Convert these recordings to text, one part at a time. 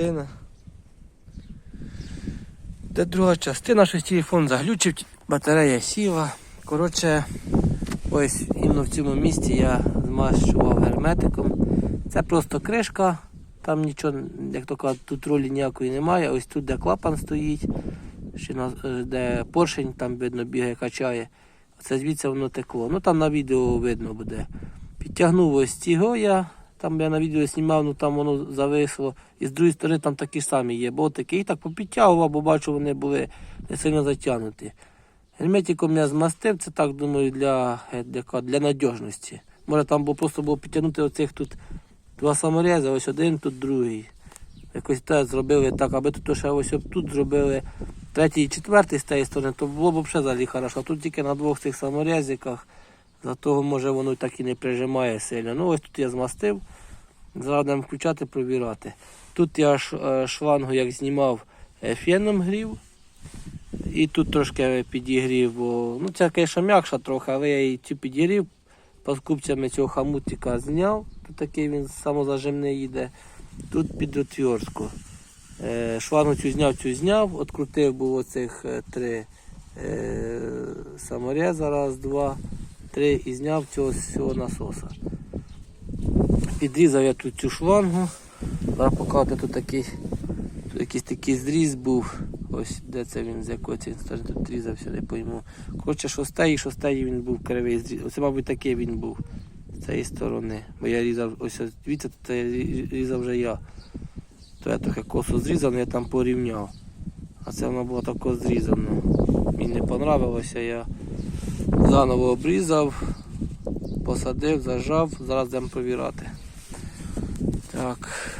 частина. Де друга частина, щось телефон заглючив, батарея сіла. Коротше, ось іменно в цьому місці я змащував герметиком. Це просто кришка, там нічого, як то кажуть, тут ролі ніякої немає. Ось тут, де клапан стоїть, е, де поршень, там видно бігає, качає. Оце звідси воно текло. Ну там на відео видно буде. Підтягнув ось цього я. Там я на відео знімав, ну там воно зависло. І з другої сторони там такі самі є ботики. І так попідтягував, бо бачу, вони були не сильно затягнуті. Герметиком я змастив, це так думаю, для, е, для, для надіжності. Може там було просто було підтягнути оцих тут два саморези, ось один, тут другий. Якось те зробили так, аби тут ще ось тут зробили третій і четвертий з тієї сторони, то було б взагалі хорошо. А тут тільки на двох цих саморезиках. За того, може, воно так і не прижимає сильно. Ну ось тут я змастив. Зараз включати, провірати. Тут я ш- е, як знімав е, феном грів. І тут трошки підігрів, бо ну це, звісно, м'якша трохи, але я цю підігрів. Паскупцями цього хамутика зняв. Тут такий він самозажимний йде. Тут під отвіртку. Е, шлангу цю зняв, цю зняв, открутив був оцих е, три самореза, раз, два, три і зняв цього з цього насоса. Підрізав я тут цю шлангу. Зараз покажу, тут такий, тут якийсь такий зріз був. Ось де це він, з якої це він тут різався, не пойму. Коротше, шостей, шостей він був кривий зріз. Оце, мабуть, такий він був з цієї сторони. Бо я різав, ось дивіться, це різав вже я. То я трохи косо зрізав, я там порівняв. А це воно було тако зрізано. Мені не понравилося, я заново обрізав, посадив, зажав, зараз будемо провірати. Так.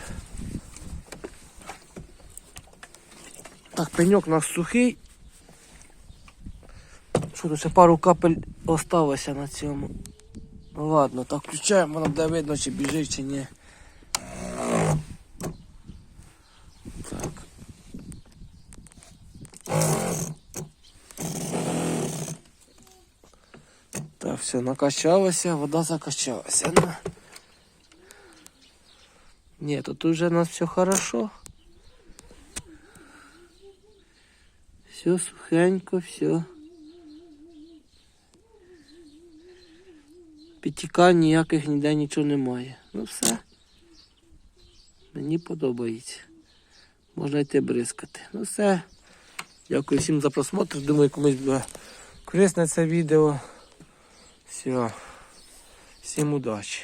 Так, пеньок у нас сухий. Що тут ще пару капель осталося на цьому. Ну ладно, так включаємо, воно буде видно, чи біжить, чи ні. Все, накачалося, вода закачалася. Ну. Ні, тут уже у нас все хорошо. Все сухенько, все. Підтікань ніяких ніде нічого немає. Ну все. Мені подобається. Можна йти бризкати. Ну все. Дякую всім за просмотр. Думаю, комусь буде корисне це відео. Все. Всім удачі.